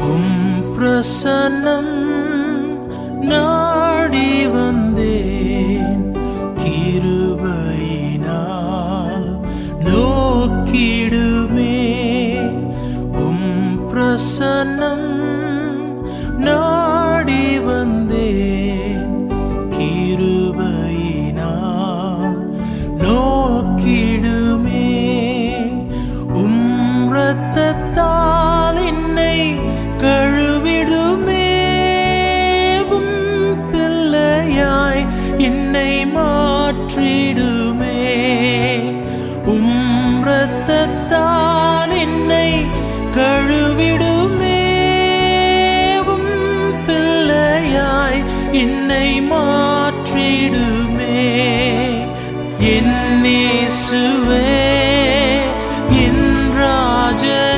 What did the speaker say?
உம் பிரசன்னம் நாடி வந்தேன். கிருபையினால் நோக்கிடுமே. உம் பிரசன்னம் நாடி என்னை மாற்றிடுமே. உம் ரத்தத்தால் என்னை கழுவிடுமே. உம் பிள்ளையாய் என்னை மாற்றிடுமே. என்னேசுவே என் ராஜ